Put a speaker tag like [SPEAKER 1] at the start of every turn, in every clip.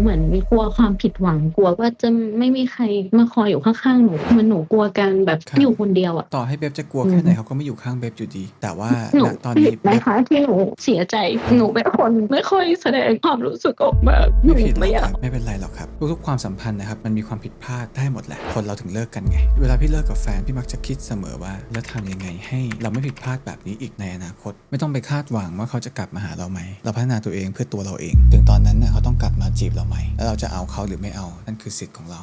[SPEAKER 1] เหมือนมีกลัวความผิดหวังกลัวว่าจะไม่มีใครมาคอยอยู่ข้างๆหนูเหมันหนูกลัวการแบบ
[SPEAKER 2] ครับ
[SPEAKER 1] อยู่คนเดียวอะ
[SPEAKER 2] ต่อให้เบบจะกลัว
[SPEAKER 1] อืม
[SPEAKER 2] แค่ไหนเขาก็ไม่อยู่ข้างเบบอยู่ดี แต่ว่า
[SPEAKER 1] หนู
[SPEAKER 2] ณตอน
[SPEAKER 1] ผิ
[SPEAKER 2] นี้
[SPEAKER 1] ดไหม
[SPEAKER 2] เบบ
[SPEAKER 1] คะที่หนูเสียใจหนูเป็นคนไม่ค่อยแสดงความรู้สึกออกมาห
[SPEAKER 2] ไม่
[SPEAKER 1] นู
[SPEAKER 2] ผิดหร
[SPEAKER 1] ไม่
[SPEAKER 2] อก
[SPEAKER 1] อยา
[SPEAKER 2] ค
[SPEAKER 1] ก
[SPEAKER 2] รับไม่เป็นไรหรอกครับ ทุกๆความสัมพันธ์นะครับมันมีความผิดพลาดได้หมดแหละ คนเราถึงเลิกกันไง เวลาพี่เลิกกับแฟนพี่มักจะคิดเสมอว่า แล้วทำยังไงให้ เราไม่ผิดพลาดแบบนี้อีกในอนาคต ไม่ต้องไปคาดหวังว่าเขาจะกลับมาหาเราไหมเราพัฒนาตัวเองเพื่อตัวเราเอง ถึงตอนนั้นน่ะเขาต้องกลับมา จีบเราไหมแล้วเราจะเอาเขาหรือไม่เอานั่นคือสิทธิ์ของเรา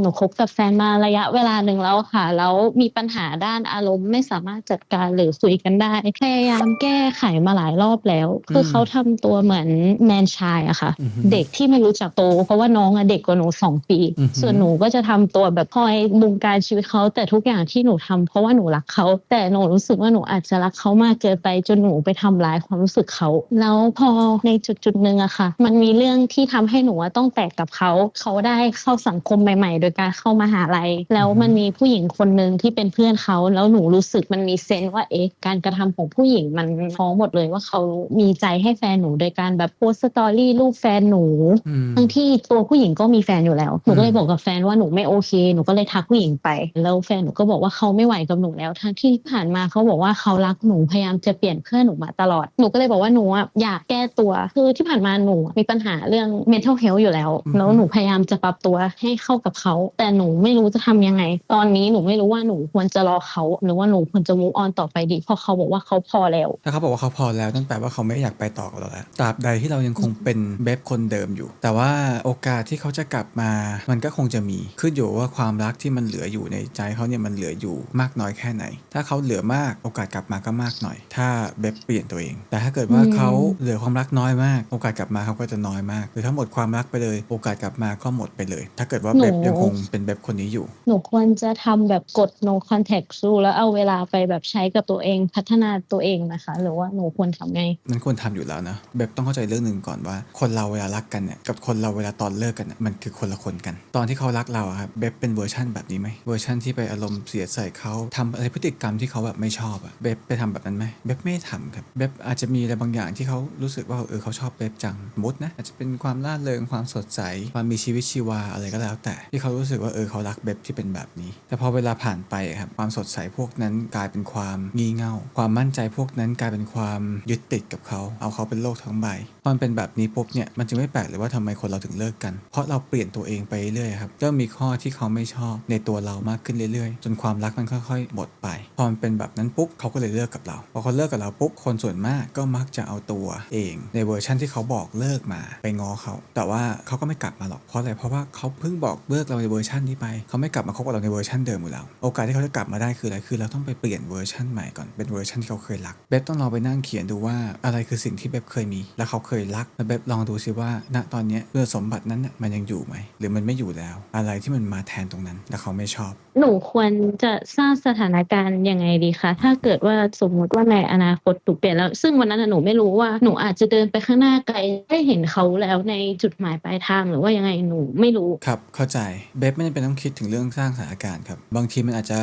[SPEAKER 1] หนูคบกับแฟนมาระยะเวลาหนึ่งแล้วค่ะ แล้วมีปัญหาด้านอารมณ์ไม่สามารถจัดการหรือคุยกันได้ พยายามแก้ไขมาหลายรอบแล้ว คือ
[SPEAKER 2] ม
[SPEAKER 1] เขาทำตัวเหมือนแมนชายอะค่ะ
[SPEAKER 2] อือฮึ
[SPEAKER 1] เด็กที่ไม่รู้จักโต เพราะว่าน้องอะเด็กกว่าหนูสองปี
[SPEAKER 2] อือฮึ
[SPEAKER 1] ส่วนหนูก็จะทำตัวแบบคอยบงการชีวิตเขา แต่ทุกอย่างที่หนูทำเพราะว่าหนูรักเขา แต่หนูรู้สึกว่าหนูอาจจะรักเขามากเกินไปจนหนูไปทำร้ายความรู้สึกเขา แล้วพอในจุดจุดๆหนึ่งอะค่ะ มันมีเรื่องที่ทำให้หนูอะต้องแตกกับเขา เขาได้เข้าสังคมใหม่ ๆโดยการเข้ามหาลัย แล้วมันมีผู้หญิงคนหนึ่งที่เป็นเพื่อนเขาแล้วหนูรู้สึกมันมีเซนส์ว่าเอ๊ะการกระทำของผู้หญิงมันฟ้องหมดเลยว่าเขามีใจให้แฟนหนูโดยการแบบโพสต์สตอรี่รูปแฟนหนู
[SPEAKER 2] อืม
[SPEAKER 1] ทั้งที่ตัวผู้หญิงก็มีแฟนอยู่แล้วหนูก็เล
[SPEAKER 2] อื
[SPEAKER 1] ย
[SPEAKER 2] ม
[SPEAKER 1] บอกกับแฟนว่าหนูไม่โอเคหนูก็เลยทักผู้หญิงไป แล้วแฟนหนูก็บอกว่าเขาไม่ไหวกับหนูแล้ว ทั้งที่ผ่านมาเขาบอกว่าเขารักหนูพยายามจะเปลี่ยนเพื่อนหนูมาตลอดหนูก็เลยบอกว่าหนูอะอยากแก้ตัวคือที่ผ่านมาหนูมีปัญหาเรื่อง mental health อยู่แล้วแล้วหนูพยายามจะปรับตัวให้เข้ากับเขาแต่หนูไม่รู้จะทำยังไง ตอนนี้หนูไม่รู้ว่าหนูควรจะรอเขาหรือว่าหนูควรจะ move on ต่อไปดีเพราะเขาบอกว่าเขาพอแล้ว
[SPEAKER 2] ถ้าเขาบอกว่าเขาพอแล้วนั่นแปลว่าเขาไม่อยากไปต่อกับเราแล้วตราบใดที่เรายังคงเป็นเบฟคนเดิมอยู่ แต่ว่าโอกาสที่เขาจะกลับมา มันก็คงจะมีขึ้นอยู่ว่าความรักที่มันเหลืออยู่ในใจเขาเนี่ยมันเหลืออยู่มากน้อยแค่ไหน ถ้าเขาเหลือมากโอกาสกลับมาก็มากหน่อย ถ้าเบฟเปลี่ยนตัวเอง แต่ถ้าเกิดว่าเขาเหลือความรักน้อยมาก โอกาสกลับมาเขาก็จะน้อยมาก หรือถ้าหมดความรักไปเลย โอกาสกลับมาก็หมดไปเลย ถ้าเกิดว่าเบฟยังคงเป็นเบฟคนนี้อยู่
[SPEAKER 1] หนูควรจะทำแบบกด no contact rule แล้วเอาเวลาไปแบบใช้กับตัวเองพัฒนาตัวเองนะคะ หรือว่าหนูควรทำไง
[SPEAKER 2] มันควรทำอยู่แล้วนะเบบต้องเข้าใจเรื่องหนึ่งก่อนว่า คนเราเวลารักกันเนี่ยกับคนเราเวลาตอนเลิกกันเนี่ยมันคือคนละคนกัน ตอนที่เขารักเราอะครับเบบเป็นเวอร์ชั่นแบบนี้ไหมเวอร์ชั่นที่ไปอารมณ์เสียใส่เขาทำอะไรพฤติกรรมที่เขาแบบไม่ชอบอะเบบไปทำแบบนั้นไหมเบบไม่ได้ทำครับเบบอาจจะมีอะไรบางอย่างที่เขารู้สึกว่าเออเขาชอบเบบจังสมมุดนะอาจจะเป็นความร่าเริงความสดใสความมีชีวิตชีวาอะไรก็แล้วแต่ที่เขาขารู้สึกว่าเออเขารักเบบที่เป็นแบบนี้ แต่พอเวลาผ่านไปครับความสดใสพวกนั้นกลายเป็นความงี่เง่า ความมั่นใจพวกนั้นกลายเป็นความยึดติดกับเขา เอาเขาเป็นโลกทั้งใบพอมันเป็นแบบนี้ปุ๊บเนี่ยมันจึงไม่แปลกเลยว่าทำไมคนเราถึงเลิกกัน เพราะเราเปลี่ยนตัวเองไปเรื่อยครับเริ่มมีข้อที่เขาไม่ชอบในตัวเรามากขึ้นเรื่อยๆ จนความรักมันค่อยๆหมดไป พอมันเป็นแบบนั้นปุ๊บเขาก็เลยเลิกกับเรา พอเขาเลิกกับเราปุ๊บคนส่วนมากก็มักจะเอาตัวเอง ในเวอร์ชั่นที่เขาบอกเลิกมาไปง้อเขา แต่ว่าเขาก็ไม่กลับมาหรอกเพราะอะไรเพราะว่าเขาเพิ่งบอกเลิกเราในเวอร์ชันนี้ไปเขาไม่กลับมาคบกับเราในเวอร์ชันเดิมอยู่แล้วโอกาสที่เขาจะกลับมาได้คืออะไรคือเราต้องไปเปลี่ยนเวอร์ชันใหม่ก่อนเป็นเวอร์ชันที่เขาเคยรักเบบต้องลองไปนั่งเขียนดูว่าอะไรคือสิ่งที่เบบเคยมี และเขาเคยรักแล้วเบบลองดูซิว่า ณตอนเนี้ยคุณสมบัตินั้นน่ะมันยังอยู่ไหมหรือมันไม่อยู่แล้ว อะไรที่มันมาแทนตรงนั้นและเขาไม่ชอบ
[SPEAKER 1] หนูควรจะสร้างสถานการณ์ยังไงดีคะถ้าเกิดว่าสมมุติว่าในอนาคตถูกเปลี่ยนแล้ว ซึ่งวันนั้นน่ะหนูไม่รู้ว่าหนูอาจจะเดินไปข้างหน้าไกลได้เห็นเขาแล้วในจุดหมายปลายทางหรือว่ายังไงหนูไม่รู้
[SPEAKER 2] ครับเข้าใจเบฟไม่จำเป็นต้องคิดถึงเรื่องสร้างสถานการณ์ครับ บางทีมันอาจจะ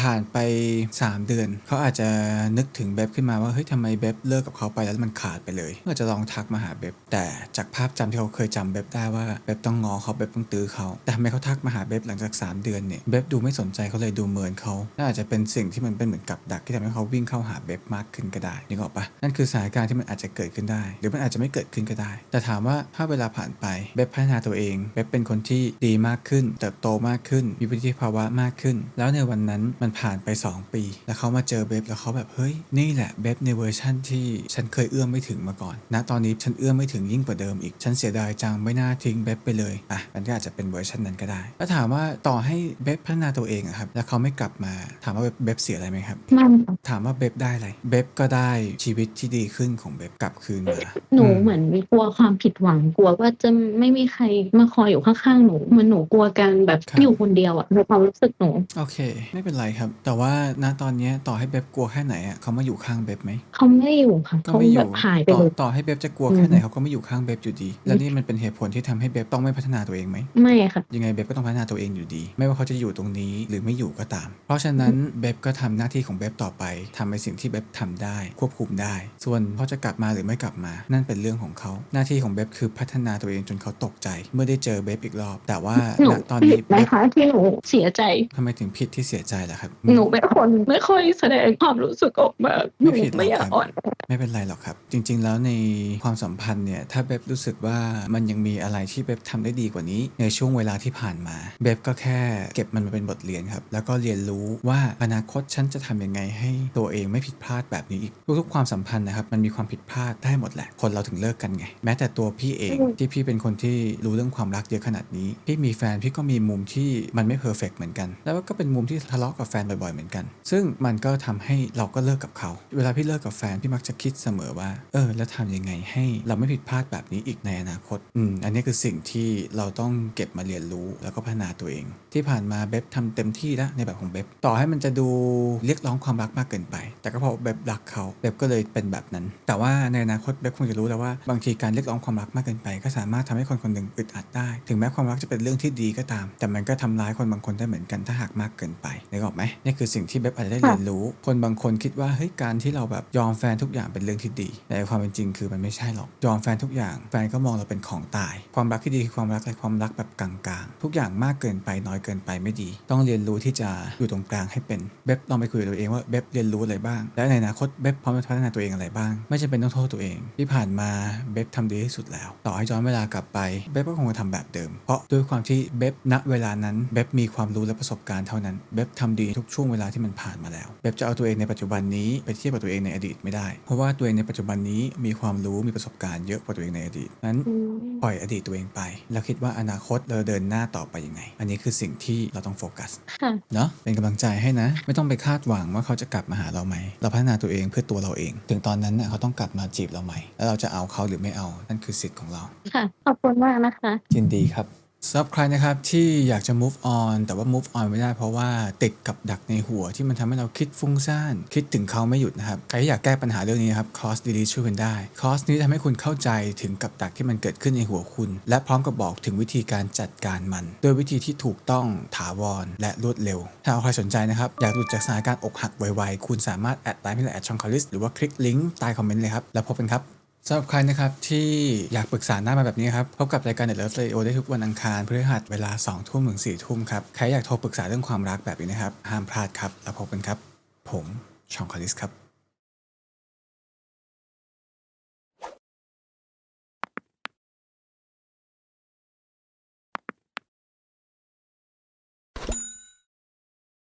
[SPEAKER 2] ผ่านไป 3 เดือน เขาอาจจะนึกถึงเบฟขึ้นมาว่าเฮ้ยทำไมเบฟเลิกกับเขาไปแล้วมันขาดไปเลยก็อาจจะลองทักมาหาเบฟแต่จากภาพจำที่เขาเคยจำเบฟได้ว่าเบฟต้องงอเขาเบฟต้องตื้อเขาแต่ทำไมเขาทักมาหาเบฟหลังจาก 3 เดือนเนี่ยเบฟดูไม่สนใจเขาเลยดูเมินเขาน่าจะเป็นสิ่งที่มันเป็นเหมือนกับดักที่ทำให้เขาวิ่งเข้าหาเบฟมากขึ้นก็ได้นึกออกปะนั่นคือสถานการณ์ที่มันอาจจะเกิดขึ้นได้ หรือมันอาจจะไม่เกิดขึ้นก็ได้ แต่ถามว่าถ้าเวลาผ่านไปเบฟพัฒนาตัวเองเบฟเป็นคนที่ดีมากขึ้นเติบโตมากขึ้น มีวุฒิภาวะมากขึ้น แล้วในวันนั้นมันผ่านไป 2 ปี แล้วเขามาเจอเบฟแล้วเขาแบบเฮ้ยนี่แหละเบฟในเวอร์ชั่นที่ฉันเคยเอื้อมไม่ถึงมาก่อนณตอนนี้ฉันเอื้อมไม่ถึงยิ่งกว่าเดิมอีก ฉันเสียดายจังไม่น่าทิ้งเบฟไปเลยอะมันก็อาจจะเป็นเวอร์ชันนั้นก็ได้แล้วถามว่าต่อให้เบฟพัฒนาตัวเองอะครับแล้วเขาไม่กลับมาถามว่าเบฟเสียอะไรไหมครับ
[SPEAKER 1] มันค่ะ
[SPEAKER 2] ถามว่าเบฟได้อะไรเบฟก็ได้ชีวิตที่ดีขึ้นของเบฟกลับคืนมา
[SPEAKER 1] หนู
[SPEAKER 2] อืม
[SPEAKER 1] เหมือนมีกลัวความผิดหวังกลัวว่าจะไม่มีใครมาคอยอยู่ข้างๆหนูเหมือนหนูกลัวการแบบ
[SPEAKER 2] ครับ
[SPEAKER 1] อยู่คนเดียวอะในความรู้สึกหนู
[SPEAKER 2] โอเค ไม่เป็นไรครับ แต่ว่าณตอนเนี้ยต่อให้เบฟกลัวแค่ไหนอะเขามาอยู่ข้างเบฟไหม
[SPEAKER 1] เขาไม่ได้อยู่ค่ะ
[SPEAKER 2] ก็
[SPEAKER 1] เขา
[SPEAKER 2] ไม่อ
[SPEAKER 1] แบ
[SPEAKER 2] ยู่
[SPEAKER 1] บหายไป
[SPEAKER 2] ต่อ
[SPEAKER 1] เลย
[SPEAKER 2] ต่อให้เบฟจะกลัวแค่ไหนเขาก็ไม่อยู่ข้างเบบอยู่ดี แล้วนี่มันเป็นเหตุผลที่ทำให้เบบต้องไม่พัฒนาตัวเองไหม
[SPEAKER 1] ไม่ค่ะ
[SPEAKER 2] ยังไงเบบก็ต้องพัฒนาตัวเองอยู่ดี ไม่ว่าเขาจะอยู่ตรงนี้หรือไม่อยู่ก็ตาม เพราะฉะนั้นเบบก็ทำหน้าที่ของเบบต่อไปทำในสิ่งที่เบบทำได้ ควบคุมได้ ส่วนเขาจะกลับมาหรือไม่กลับมา นั่นเป็นเรื่องของเขา หน้าที่ของเบบคือพัฒนาตัวเองจนเขาตกใจ เมื่อได้เจอเบบอีกรอบ แต่ว่า
[SPEAKER 1] หนู
[SPEAKER 2] ณตอน
[SPEAKER 1] ผิ
[SPEAKER 2] นี้
[SPEAKER 1] ดไหม
[SPEAKER 2] เบบ
[SPEAKER 1] คะที่หนูเสียใจ
[SPEAKER 2] ทำไมถึงผิดที่เสียใจล่ะครับ
[SPEAKER 1] หนูเป็นคนไม่ค่อยแสดงความรู้สึกออกมาห
[SPEAKER 2] ไม่
[SPEAKER 1] นู
[SPEAKER 2] ผิดหรอก
[SPEAKER 1] ไม่อยา
[SPEAKER 2] ครั
[SPEAKER 1] ก
[SPEAKER 2] บ
[SPEAKER 1] อ่อน
[SPEAKER 2] ไม่เป็นไรหรอกครับ จริง ๆ แล้วในความสัมพันธ์เนี่ยถ้าเบบรู้สึกว่ามันยังมีอะไรที่เบบทำได้ดีกว่านี้ ในช่วงเวลาที่ผ่านมาเบบก็แค่เก็บมันมาเป็นบทเรียนครับ แล้วก็เรียนรู้ว่าอนาคตฉันจะทำยังไงให้ตัวเองไม่ผิดพลาดแบบนี้อีกทุกๆความสัมพันธ์นะครับมันมีความผิดพลาดได้หมดแหละ คนเราถึงเลิกกันไง แม้แต่ตัวพี่เอง
[SPEAKER 1] อืม
[SPEAKER 2] ที่พี่เป็นคนที่รู้เรื่องความรักเยอะขนาดนี้พี่มีแฟนพี่ก็มีมุมที่มันไม่เพอร์เฟกเหมือนกัน แล้วก็เป็นมุมที่ทะเลาะกับแฟนบ่อยๆเหมือนกัน ซึ่งมันก็ทำให้เราก็เลิกกับเขา เวลาพี่เลิกกับแฟนพี่มักจะคิดเสมอว่า เออ แล้วทำยังไงให้เราไม่ผิดพลาดแบบนี้อีกในอนาคต อืม อันนี้คือสิ่งที่เราต้องเก็บมาเรียนรู้แล้วก็พัฒนาตัวเอง ที่ผ่านมาเบบทำเต็มที่แล้วในแบบของเบบต่อให้มันจะดูเรียกร้องความรักมากเกินไป แต่ก็เพราะเบบรักเขาเบบก็เลยเป็นแบบนั้น แต่ว่าในอนาคตเบบคงจะรู้แล้วว่าบางทีการเรียกร้องความรักมากเกินไป ก็สามารถทำให้คนคนหนึ่งอึดอัดได้ ถึงแม้ความรักจะเป็นเรื่องที่ดีก็ตาม แต่มันก็ทำร้ายคนบางคนได้เหมือนกันถ้าหากมากเกินไปนึกออกไหมนี่คือสิ่งที่เบบอาจจะได้เรียนรู้ คนบางคนคิดว่าเฮ้ยการที่เราแบบยอมแฟนทุกอย่างเป็นเรื่องที่ดี แต่ความเป็นจริงคือมันไม่ใช่หรอกยอมแฟนทุกอย่าง แฟนก็มองเราเป็นของตาย ความรักที่ดีคือความรักและความรักแบบกลางๆ ทุกอย่างมากเกินไปน้อยเกินไปไม่ดี ต้องเรียนรู้ที่จะอยู่ตรงกลางให้เป็นเบบลองไปคุยกับตัวเองว่าเบบเรียนรู้อะไรบ้าง และในอนาคตเบบพร้อมจะพัฒนาตัวเองอะไรบ้าง ไม่จำเป็นต้องโทษตัวเอง ที่ผ่านมาเบบทำดีที่สุดแล้ว ต่อให้ย้อนเวลากลับไปเบบก็คงจะทำแบบเดิม เพราะด้วยความที่เบบณเวลานั้นเบบมีความรู้และประสบการณ์เท่านั้นเบบทำดีทุกช่วงเวลาที่มันผ่านมาแล้วเบบจะเอาตัวเองในปัจจุบันนี้ไปเทียบกับตัวเองในอดีตไม่ได้ เพราะว่าตัวเองในปัจจุบันนี้มีความรู้มีประสบการณ์เยอะกว่าตัวเองในอดีตนั้น
[SPEAKER 1] อืม
[SPEAKER 2] ปล่อยอดีตตัวเองไป แล้วคิดว่าอนาคตเราเดินหน้าต่อไปยังไง อันนี้คือสิ่งที่เราต้องโฟกัส
[SPEAKER 1] ค่ะ
[SPEAKER 2] เนาะเป็นกำลังใจให้นะ ไม่ต้องไปคาดหวังว่าเขาจะกลับมาหาเราไหมเราพัฒนาตัวเองเพื่อตัวเราเอง ถึงตอนนั้นน่ะเขาต้องกลับมาจีบเราไหมแล้วเราจะเอาเขาหรือไม่เอานั่นคือสิทธิ์ของเรา
[SPEAKER 1] ค่ะขอบคุณมากนะคะ
[SPEAKER 2] ยินดีครับ สำหรับใครนะครับที่อยากจะ move on แต่ว่า move on ไม่ได้เพราะว่าติดกับดักในหัวที่มันทำให้เราคิดฟุ้งซ่านคิดถึงเขาไม่หยุดนะครับ ใครที่อยากแก้ปัญหาเรื่องนี้นะครับคอร์สดีๆช่วยคุณได้ คอร์สนี้ทำให้คุณเข้าใจถึงกับดักที่มันเกิดขึ้นในหัวคุณ และพร้อมกับบอกถึงวิธีการจัดการมัน โดยวิธีที่ถูกต้องถาวรและรวดเร็ว ถ้าใครสนใจนะครับอยากหลุดจากสถานการณ์อกหักไวๆคุณสามารถแอดไลน์ไม่เลยแอดช่องคาริสหรือว่าคลิกลิงก์ใต้คอมเมนต์เลยครับแล้วพบกันครับ สำหรับใครนะครับที่อยากปรึกษาหน้ามาแบบนี้ครับพบกับรายการ The Love Radio ได้ทุกวันอังคารพฤหัสเวลา 2 ทุ่มถึง 4 ทุ่มครับ ใครอยากโทรปรึกษาเรื่องความรักแบบนี้นะครับ ห้ามพลาดครับ แล้วพบกันครับ ผมชองคาริสครับ